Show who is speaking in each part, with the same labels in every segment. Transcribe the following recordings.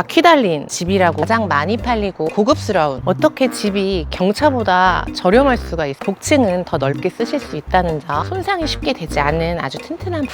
Speaker 1: 바퀴 달린 집이라고 가장 많이 팔리고 고급스러운 어떻게 집이 경차보다 저렴할 수가 있어 복층은 더 넓게 쓰실 수 있다는 점 손상이 쉽게 되지 않는 아주 튼튼한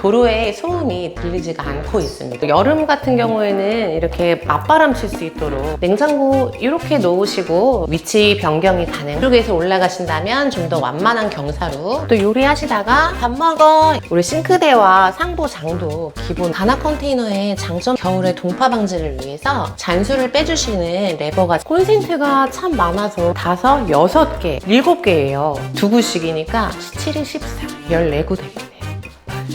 Speaker 1: 도로에 소음이 들리지가 않고 있습니다. 여름 같은 경우에는 이렇게 맞바람 칠 수 있도록 냉장고 이렇게 놓으시고 위치 변경이 가능. 이쪽에서 올라가신다면 좀 더 완만한 경사로 또 요리하시다가 밥 먹어. 우리 싱크대와 상부 장도 기본 단화 컨테이너의 장점 겨울에 동파 방지를 위해서 잔수를 빼주시는 레버가 콘센트가 참 많아서 다섯, 여섯 개, 일곱 개예요. 두 구씩이니까 17에 14, 14구 되겠네요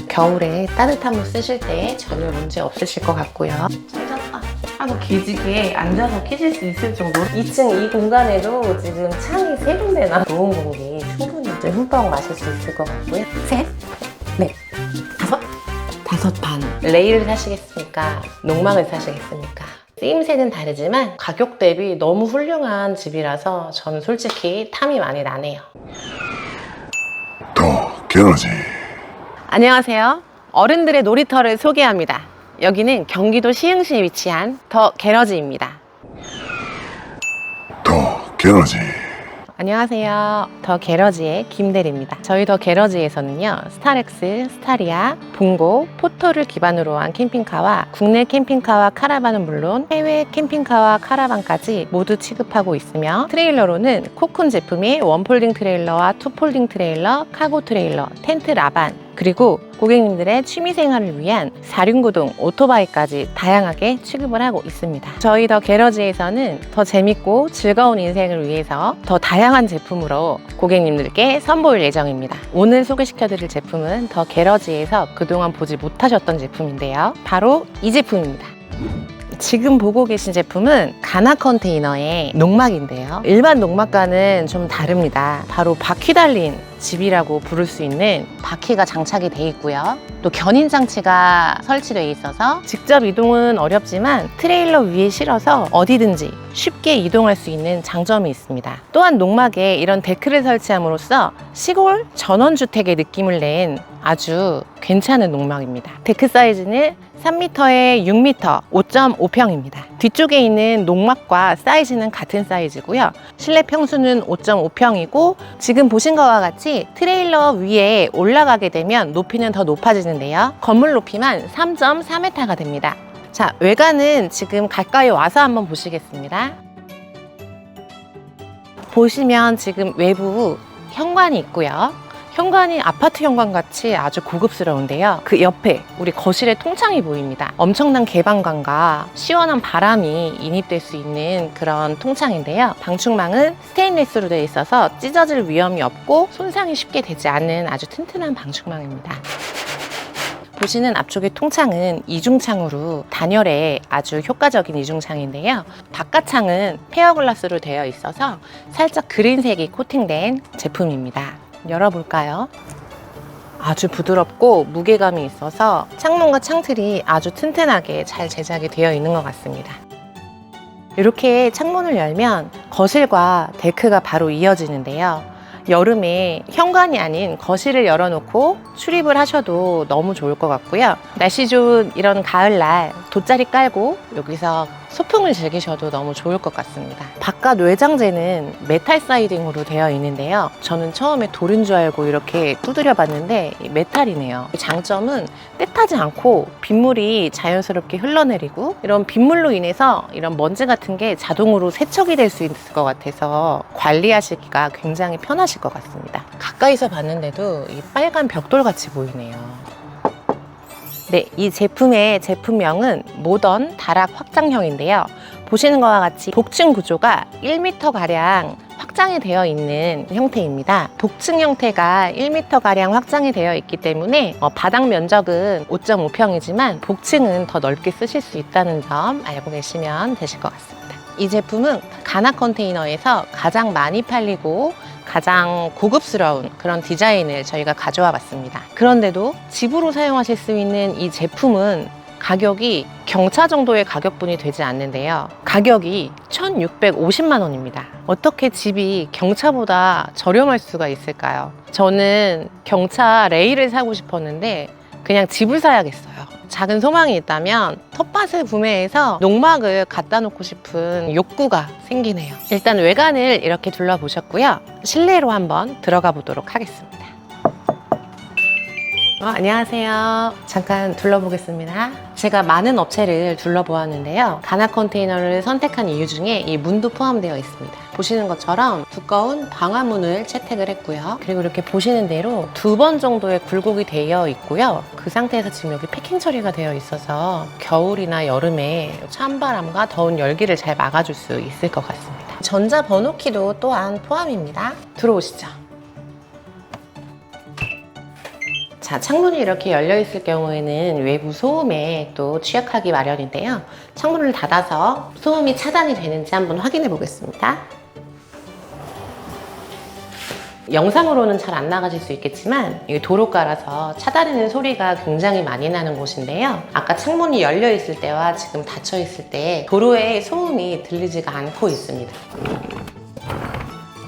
Speaker 1: 겨울에 따뜻한 물 쓰실 때 전혀 문제 없으실 것 같고요. 잘 잤다. 하고 기지개 앉아서 키실 수 있을 정도로 2층 이 공간에도 지금 창이 세 군데나 좋은 공기 충분히 이제 흠뻑 마실 수 있을 것 같고요. 셋, 넷, 다섯 반. 레일을 사시겠습니까? 농막을 사시겠습니까? 쓰임새는 다르지만 가격 대비 너무 훌륭한 집이라서 저는 솔직히 탐이 많이 나네요.
Speaker 2: 더 게러지
Speaker 1: 안녕하세요. 어른들의 놀이터를 소개합니다. 여기는 경기도 시흥시에 위치한 더 게러지입니다.
Speaker 2: 더 게러지
Speaker 1: 안녕하세요. 더 게러지의 김대리입니다. 저희 더 게러지에서는요, 스타렉스, 스타리아, 봉고, 포토를 기반으로 한 캠핑카와 국내 캠핑카와 카라반은 물론 해외 캠핑카와 카라반까지 모두 취급하고 있으며 트레일러로는 코쿤 제품의 원폴딩 트레일러와 투폴딩 트레일러, 카고 트레일러, 텐트 라반, 그리고 고객님들의 취미 생활을 위한 사륜구동, 오토바이까지 다양하게 취급을 하고 있습니다. 저희 더 게러지에서는 더 재밌고 즐거운 인생을 위해서 더 다양한 제품으로 고객님들께 선보일 예정입니다. 오늘 소개시켜드릴 제품은 더 게러지에서 그동안 보지 못하셨던 제품인데요. 바로 이 제품입니다. 지금 보고 계신 제품은 가나 컨테이너의 농막인데요. 일반 농막과는 좀 다릅니다. 바로 바퀴 달린 집이라고 부를 수 있는 바퀴가 장착이 돼 있고요. 또 견인 장치가 설치되어 있어서 직접 이동은 어렵지만 트레일러 위에 실어서 어디든지 쉽게 이동할 수 있는 장점이 있습니다. 또한 농막에 이런 데크를 설치함으로써 시골 전원주택의 느낌을 낸 아주 괜찮은 농막입니다. 데크 사이즈는 3m에 6m, 5.5평입니다. 뒤쪽에 있는 농막과 사이즈는 같은 사이즈고요. 실내 평수는 5.5평이고 지금 보신 것과 같이 트레일러 위에 올라가게 되면 높이는 더 높아지는데요. 건물 높이만 3.4m가 됩니다. 자, 외관은 지금 가까이 와서 한번 보시겠습니다. 보시면 지금 외부 현관이 있고요. 현관이 아파트 현관 같이 아주 고급스러운데요. 그 옆에 우리 거실에 통창이 보입니다. 엄청난 개방감과 시원한 바람이 인입될 수 있는 그런 통창인데요. 방충망은 스테인리스로 되어 있어서 찢어질 위험이 없고 손상이 쉽게 되지 않는 아주 튼튼한 방충망입니다. 보시는 앞쪽의 통창은 이중창으로 단열에 아주 효과적인 이중창인데요. 바깥 창은 페어글라스로 되어 있어서 살짝 그린색이 코팅된 제품입니다. 열어볼까요? 아주 부드럽고 무게감이 있어서 창문과 창틀이 아주 튼튼하게 잘 제작이 되어 있는 것 같습니다. 이렇게 창문을 열면 거실과 데크가 바로 이어지는데요. 여름에 현관이 아닌 거실을 열어놓고 출입을 하셔도 너무 좋을 것 같고요. 날씨 좋은 이런 가을날 돗자리 깔고 여기서 소풍을 즐기셔도 너무 좋을 것 같습니다. 바깥 외장재는 메탈 사이딩으로 되어 있는데요. 저는 처음에 돌인 줄 알고 이렇게 두드려 봤는데 이 메탈이네요. 장점은 때타지 않고 빗물이 자연스럽게 흘러내리고 이런 빗물로 인해서 이런 먼지 같은 게 자동으로 세척이 될 수 있을 것 같아서 관리하시기가 굉장히 편하실 것 같습니다. 가까이서 봤는데도 이 빨간 벽돌 같이 보이네요. 네, 이 제품의 제품명은 모던 다락 확장형인데요. 보시는 것과 같이 복층 구조가 1m가량 확장이 되어 있는 형태입니다. 복층 형태가 1m가량 확장이 되어 있기 때문에 어, 바닥 면적은 5.5평이지만 복층은 더 넓게 쓰실 수 있다는 점 알고 계시면 되실 것 같습니다. 이 제품은 가나 컨테이너에서 가장 많이 팔리고 가장 고급스러운 그런 디자인을 저희가 가져와 봤습니다. 그런데도 집으로 사용하실 수 있는 이 제품은 가격이 경차 정도의 가격분이 되지 않는데요. 가격이 1,650만 원입니다. 어떻게 집이 경차보다 저렴할 수가 있을까요? 저는 경차 레일을 사고 싶었는데 그냥 집을 사야겠어요. 작은 소망이 있다면 텃밭을 구매해서 농막을 갖다 놓고 싶은 욕구가 생기네요. 일단 외관을 이렇게 둘러보셨고요. 실내로 한번 들어가 보도록 하겠습니다. 어, 안녕하세요. 잠깐 둘러보겠습니다. 제가 많은 업체를 둘러보았는데요. 가나 컨테이너를 선택한 이유 중에 이 문도 포함되어 있습니다. 보시는 것처럼 두꺼운 방화문을 채택을 했고요. 그리고 이렇게 보시는 대로 두 번 정도의 굴곡이 되어 있고요. 그 상태에서 지금 여기 패킹 처리가 되어 있어서 겨울이나 여름에 찬바람과 더운 열기를 잘 막아줄 수 있을 것 같습니다. 전자 번호키도 또한 포함입니다. 들어오시죠. 자, 창문이 이렇게 열려 있을 경우에는 외부 소음에 또 취약하기 마련인데요. 창문을 닫아서 소음이 차단이 되는지 한번 확인해 보겠습니다. 영상으로는 잘 안 나가실 수 있겠지만 이게 도로가라서 차다리는 소리가 굉장히 많이 나는 곳인데요. 아까 창문이 열려 있을 때와 지금 닫혀 있을 때 도로에 소음이 들리지가 않고 있습니다.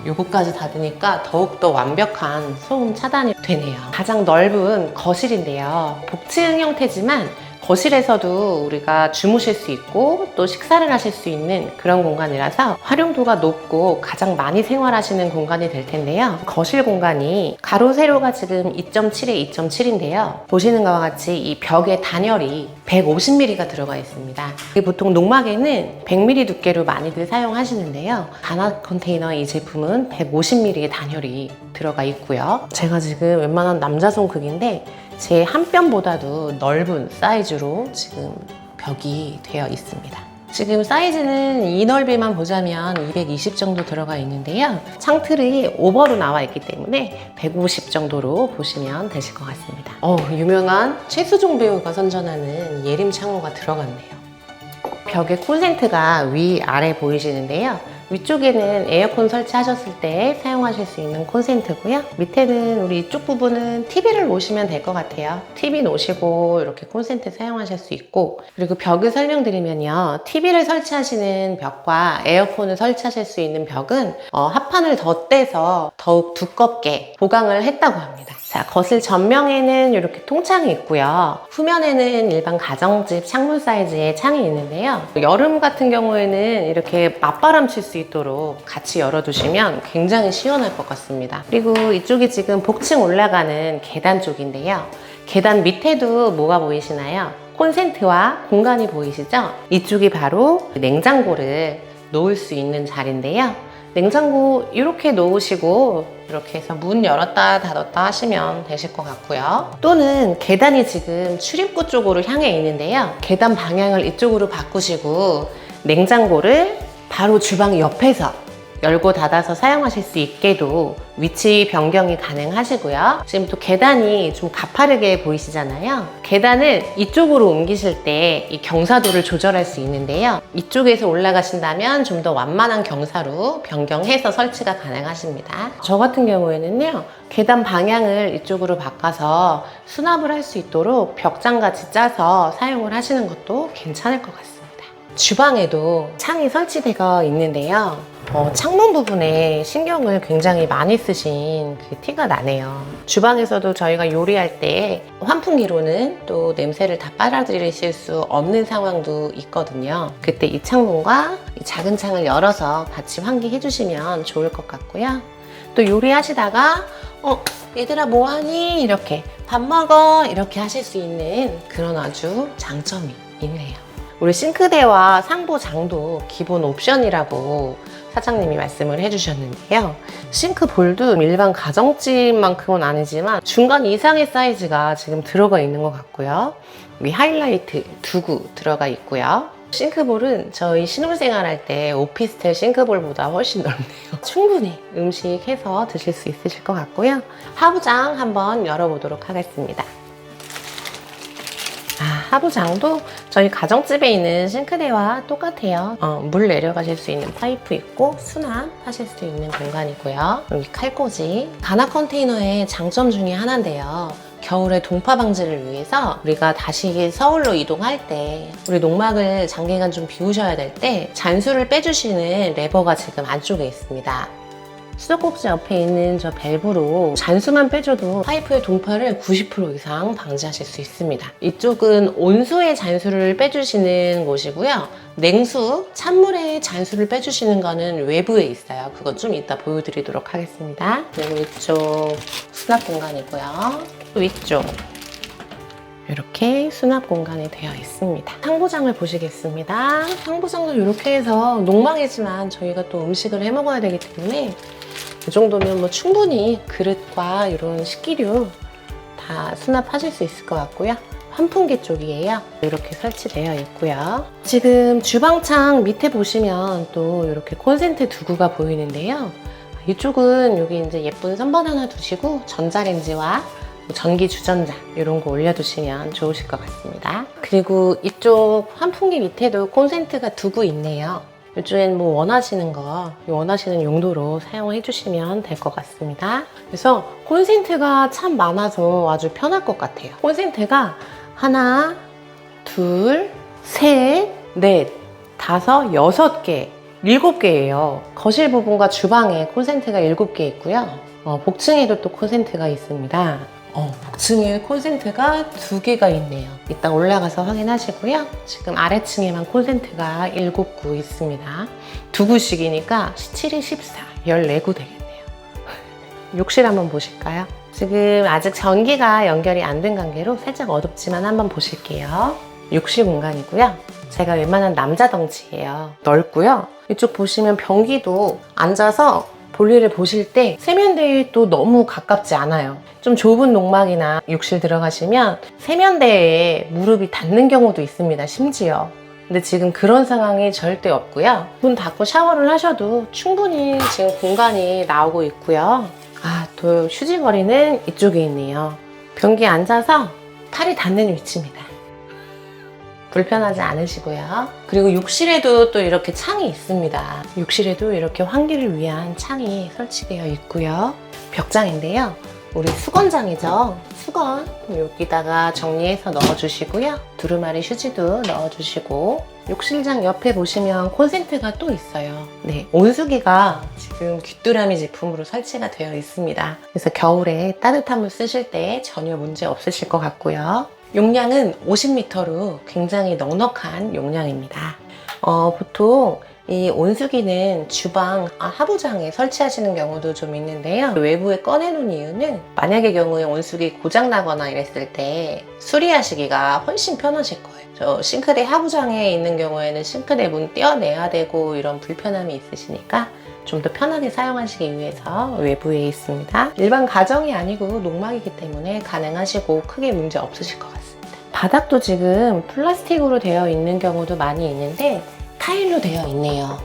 Speaker 1: 요거까지 닫으니까 더욱더 완벽한 소음 차단이 되네요. 가장 넓은 거실인데요. 복층 형태지만 거실에서도 우리가 주무실 수 있고 또 식사를 하실 수 있는 그런 공간이라서 활용도가 높고 가장 많이 생활하시는 공간이 될 텐데요. 거실 공간이 가로 세로가 지금 2.7에 2.7인데요. 보시는 것과 같이 이 벽에 단열이 150mm가 들어가 있습니다. 보통 농막에는 100mm 두께로 많이들 사용하시는데요. 가나 컨테이너 이 제품은 150mm의 단열이 들어가 있고요. 제가 지금 웬만한 남자 손 크기인데 제 한 뼘보다도 넓은 사이즈로 지금 벽이 되어 있습니다. 지금 사이즈는 이 넓이만 보자면 220 정도 들어가 있는데요. 창틀이 오버로 나와 있기 때문에 150 정도로 보시면 되실 것 같습니다. 어, 유명한 최수종 배우가 선전하는 예림 창호가 들어갔네요. 벽에 콘센트가 위 아래 보이시는데요. 위쪽에는 에어컨 설치하셨을 때 사용하실 수 있는 콘센트고요. 밑에는 우리 이쪽 부분은 TV를 놓으시면 될 것 같아요. TV 놓으시고 이렇게 콘센트 사용하실 수 있고 그리고 벽을 설명드리면요. TV를 설치하시는 벽과 에어컨을 설치하실 수 있는 벽은 어, 합판을 덧대서 더욱 두껍게 보강을 했다고 합니다. 자, 거실 전면에는 이렇게 통창이 있고요. 후면에는 일반 가정집 창문 사이즈의 창이 있는데요. 여름 같은 경우에는 이렇게 맞바람 칠 수 있도록 같이 열어두시면 굉장히 시원할 것 같습니다. 그리고 이쪽이 지금 복층 올라가는 계단 쪽인데요. 계단 밑에도 뭐가 보이시나요? 콘센트와 공간이 보이시죠? 이쪽이 바로 냉장고를 놓을 수 있는 자리인데요. 냉장고 이렇게 놓으시고 이렇게 해서 문 열었다 닫았다 하시면 되실 것 같고요. 또는 계단이 지금 출입구 쪽으로 향해 있는데요. 계단 방향을 이쪽으로 바꾸시고 냉장고를 바로 주방 옆에서 열고 닫아서 사용하실 수 있게도 위치 변경이 가능하시고요. 지금 또 계단이 좀 가파르게 보이시잖아요. 계단을 이쪽으로 옮기실 때 이 경사도를 조절할 수 있는데요. 이쪽에서 올라가신다면 좀 더 완만한 경사로 변경해서 설치가 가능하십니다. 저 같은 경우에는요. 계단 방향을 이쪽으로 바꿔서 수납을 할 수 있도록 벽장같이 짜서 사용을 하시는 것도 괜찮을 것 같습니다. 주방에도 창이 설치되어 있는데요. 어, 창문 부분에 신경을 굉장히 많이 쓰신 그 티가 나네요. 주방에서도 저희가 요리할 때 환풍기로는 또 냄새를 다 빨아들이실 수 없는 상황도 있거든요. 그때 이 창문과 이 작은 창을 열어서 같이 환기해 주시면 좋을 것 같고요. 또 요리하시다가 어 얘들아 뭐하니 이렇게 밥 먹어 이렇게 하실 수 있는 그런 아주 장점이 있네요. 우리 싱크대와 상부장도 기본 옵션이라고 사장님이 말씀을 해주셨는데요. 싱크볼도 일반 가정집만큼은 아니지만 중간 이상의 사이즈가 지금 들어가 있는 것 같고요. 위 하이라이트 두구 들어가 있고요. 싱크볼은 저희 신혼생활 할 때 오피스텔 싱크볼보다 훨씬 넓네요. 충분히 음식 해서 드실 수 있으실 것 같고요. 하부장 한번 열어보도록 하겠습니다. 아, 하부장도 저희 가정집에 있는 싱크대와 똑같아요. 어, 물 내려가실 수 있는 파이프 있고 수납 하실 수 있는 공간이고요. 여기 칼꽂이. 가나 컨테이너의 장점 중에 하나인데요. 겨울에 동파 방지를 위해서 우리가 다시 서울로 이동할 때 우리 농막을 장기간 좀 비우셔야 될 때 잔수를 빼주시는 레버가 지금 안쪽에 있습니다. 수도꼭지 옆에 있는 저 밸브로 잔수만 빼줘도 파이프의 동파를 90% 이상 방지하실 수 있습니다. 이쪽은 온수의 잔수를 빼주시는 곳이고요. 냉수, 찬물의 잔수를 빼주시는 거는 외부에 있어요. 그거 좀 이따 보여드리도록 하겠습니다. 그리고 이쪽 수납 공간이고요. 또 이쪽 이렇게 수납 공간이 되어 있습니다. 상부장을 보시겠습니다. 상부장도 이렇게 해서 농막이지만 저희가 또 음식을 해 먹어야 되기 때문에 이 정도면 뭐 충분히 그릇과 이런 식기류 다 수납하실 수 있을 것 같고요. 환풍기 쪽이에요. 이렇게 설치되어 있고요. 지금 주방창 밑에 보시면 또 이렇게 콘센트 두구가 보이는데요. 이쪽은 여기 이제 예쁜 선반 하나 두시고 전자레인지와 뭐 전기 주전자 이런 거 올려두시면 좋으실 것 같습니다. 그리고 이쪽 환풍기 밑에도 콘센트가 두고 있네요. 이쪽엔 뭐 원하시는 거 원하시는 용도로 사용해 주시면 될 것 같습니다. 그래서 콘센트가 참 많아서 아주 편할 것 같아요. 콘센트가 하나, 둘, 셋, 넷, 다섯, 여섯 개, 일곱 개예요. 거실 부분과 주방에 콘센트가 일곱 개 있고요. 어, 복층에도 또 콘센트가 있습니다. 어, 복층에 콘센트가 두 개가 있네요. 이따 올라가서 확인하시고요. 지금 아래층에만 콘센트가 7구 있습니다. 두 구씩이니까 17이 14, 14구 되겠네요. 욕실 한번 보실까요? 지금 아직 전기가 연결이 안 된 관계로 살짝 어둡지만 한번 보실게요. 욕실 공간이고요. 제가 웬만한 남자 덩치예요. 넓고요. 이쪽 보시면 변기도 앉아서 볼일을 보실 때 세면대에 또 너무 가깝지 않아요. 좀 좁은 농막이나 욕실 들어가시면 세면대에 무릎이 닿는 경우도 있습니다. 심지어. 근데 지금 그런 상황이 절대 없고요. 문 닫고 샤워를 하셔도 충분히 지금 공간이 나오고 있고요. 아, 또 휴지거리는 이쪽에 있네요. 변기에 앉아서 팔이 닿는 위치입니다. 불편하지 않으시고요. 그리고 욕실에도 또 이렇게 창이 있습니다. 욕실에도 이렇게 환기를 위한 창이 설치되어 있고요. 벽장인데요. 우리 수건장이죠. 수건 여기다가 정리해서 넣어주시고요. 두루마리 휴지도 넣어주시고 욕실장 옆에 보시면 콘센트가 또 있어요. 네, 온수기가 지금 귀뚜라미 제품으로 설치가 되어 있습니다. 그래서 겨울에 따뜻한 물 쓰실 때 전혀 문제 없으실 것 같고요. 용량은 50리터로 굉장히 넉넉한 용량입니다. 어, 보통 이 온수기는 주방 아, 하부장에 설치하시는 경우도 좀 있는데요. 외부에 꺼내놓은 이유는 만약의 경우에 온수기 고장나거나 이랬을 때 수리하시기가 훨씬 편하실 거예요. 저 싱크대 하부장에 있는 경우에는 싱크대 문 떼어내야 되고 이런 불편함이 있으시니까 좀 더 편하게 사용하시기 위해서 외부에 있습니다. 일반 가정이 아니고 농막이기 때문에 가능하시고 크게 문제 없으실 것 같습니다. 바닥도 지금 플라스틱으로 되어 있는 경우도 많이 있는데 타일로 되어 있네요.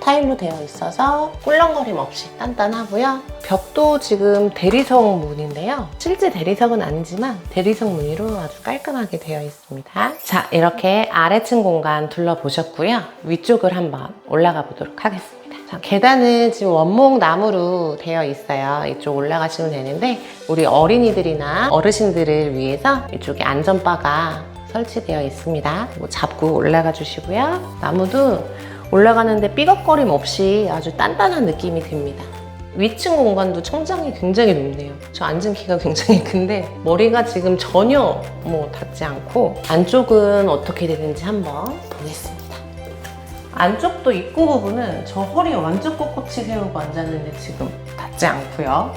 Speaker 1: 타일로 되어 있어서 꿀렁거림 없이 단단하고요. 벽도 지금 대리석 문인데요. 실제 대리석은 아니지만 대리석 무늬로 아주 깔끔하게 되어 있습니다. 자, 이렇게 아래층 공간 둘러보셨고요. 위쪽을 한번 올라가 보도록 하겠습니다. 자, 계단은 지금 원목 나무로 되어 있어요. 이쪽 올라가시면 되는데 우리 어린이들이나 어르신들을 위해서 이쪽에 안전바가 설치되어 있습니다. 뭐 잡고 올라가 주시고요. 나무도 올라가는데 삐걱거림 없이 아주 단단한 느낌이 듭니다. 위층 공간도 천장이 굉장히 높네요. 저 앉은 키가 굉장히 큰데 머리가 지금 전혀 뭐 닿지 않고 안쪽은 어떻게 되는지 한번 보겠습니다. 안쪽도 입구 부분은 저 허리 완전 꼿꼿이 세우고 앉았는데 지금 닿지 않고요.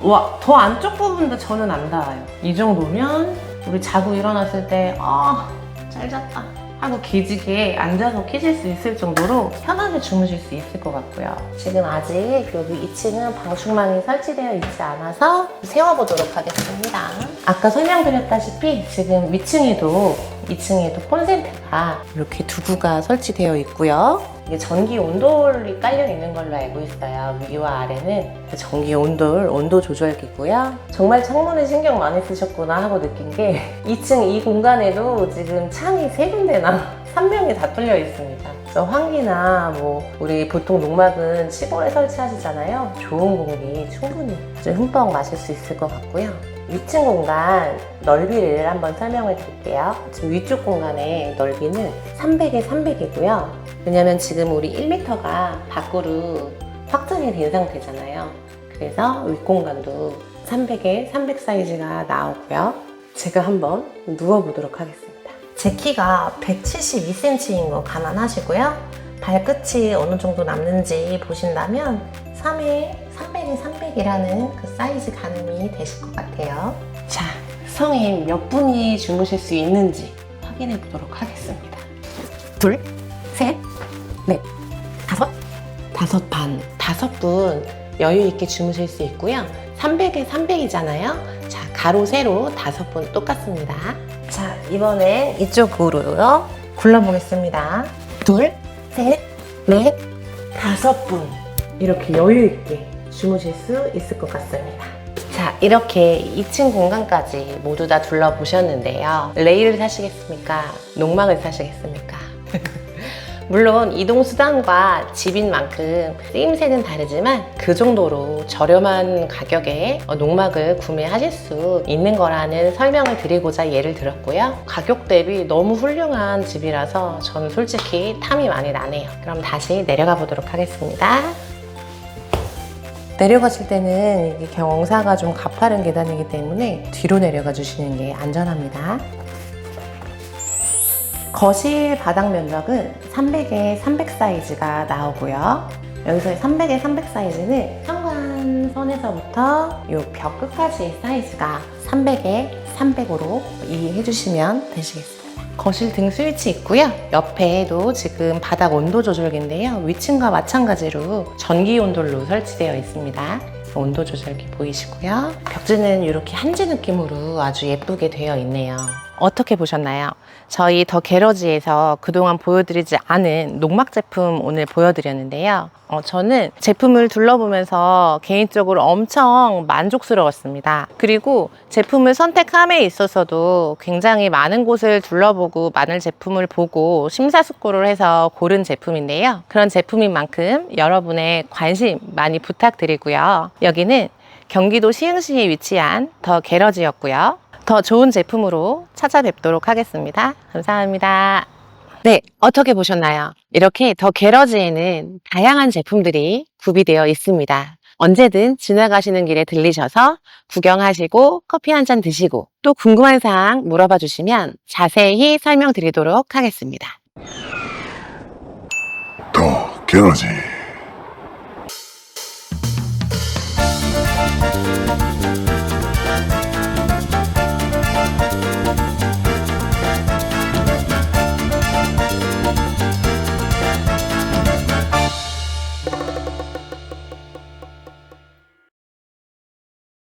Speaker 1: 와, 더 안쪽 부분도 저는 안 닿아요. 이 정도면 우리 자고 일어났을 때, 아, 잘 잤다. 하고 기지개 앉아서 끼실 수 있을 정도로 편하게 주무실 수 있을 것 같고요. 지금 아직 여기 2층은 방충망이 설치되어 있지 않아서 세워보도록 하겠습니다. 아까 설명드렸다시피 지금 위층에도 2층에도 콘센트가 이렇게 두 구가 설치되어 있고요. 이게 전기 온돌이 깔려 있는 걸로 알고 있어요. 위와 아래는 그 전기 온돌, 온도 조절기고요. 정말 창문에 신경 많이 쓰셨구나 하고 느낀 게 2층 이 공간에도 지금 창이 세 군데나 3명이 다 뚫려 있습니다. 환기나 뭐 우리 보통 농막은 시골에 설치하시잖아요. 좋은 공기 충분히 좀 흠뻑 마실 수 있을 것 같고요. 위층 공간 넓이를 한번 설명을 드릴게요. 지금 위쪽 공간의 넓이는 300에 300이고요. 왜냐면 지금 우리 1m가 밖으로 확장이 된 상태잖아요. 그래서 윗공간도 300에 300 사이즈가 나오고요. 제가 한번 누워보도록 하겠습니다. 제 키가 172cm인 거 감안하시고요. 발끝이 어느 정도 남는지 보신다면 3에 300에 300이라는 그 사이즈 가늠이 되실 것 같아요. 자, 성인 몇 분이 주무실 수 있는지 확인해 보도록 하겠습니다. 둘, 셋, 넷, 다섯, 다섯 반, 다섯 분 여유 있게 주무실 수 있고요. 300에 300이잖아요. 자, 가로, 세로 다섯 분 똑같습니다. 자, 이번엔 이쪽으로요. 굴러보겠습니다. 둘, 셋, 넷, 다섯 분. 이렇게 여유 있게 주무실 수 있을 것 같습니다. 자, 이렇게 2층 공간까지 모두 다 둘러보셨는데요. 레일을 사시겠습니까? 농막을 사시겠습니까? 물론 이동수단과 집인 만큼 쓰임새는 다르지만 그 정도로 저렴한 가격에 어, 농막을 구매하실 수 있는 거라는 설명을 드리고자 예를 들었고요. 가격 대비 너무 훌륭한 집이라서 저는 솔직히 탐이 많이 나네요. 그럼 다시 내려가 보도록 하겠습니다. 내려가실 때는 이게 경사가 좀 가파른 계단이기 때문에 뒤로 내려가 주시는 게 안전합니다. 거실 바닥 면적은 300에 300 사이즈가 나오고요. 여기서 300에 300 사이즈는 현관선에서부터 이 벽 끝까지 사이즈가 300에 300으로 이해해 주시면 되시겠습니다. 거실 등 스위치 있고요. 옆에도 지금 바닥 온도 조절기인데요. 위층과 마찬가지로 전기 온돌로 설치되어 있습니다. 온도 조절기 보이시고요. 벽지는 이렇게 한지 느낌으로 아주 예쁘게 되어 있네요. 어떻게 보셨나요? 저희 더 게러지에서 그동안 보여드리지 않은 농막 제품 오늘 보여드렸는데요. 어, 저는 제품을 둘러보면서 개인적으로 엄청 만족스러웠습니다. 그리고 제품을 선택함에 있어서도 굉장히 많은 곳을 둘러보고 많은 제품을 보고 심사숙고를 해서 고른 제품인데요. 그런 제품인 만큼 여러분의 관심 많이 부탁드리고요. 여기는 경기도 시흥시에 위치한 더 게러지였고요. 더 좋은 제품으로 찾아뵙도록 하겠습니다. 감사합니다. 네, 어떻게 보셨나요? 이렇게 더 게러지에는 다양한 제품들이 구비되어 있습니다. 언제든 지나가시는 길에 들리셔서 구경하시고 커피 한 잔 드시고 또 궁금한 사항 물어봐 주시면 자세히 설명드리도록 하겠습니다.
Speaker 2: 더 게러지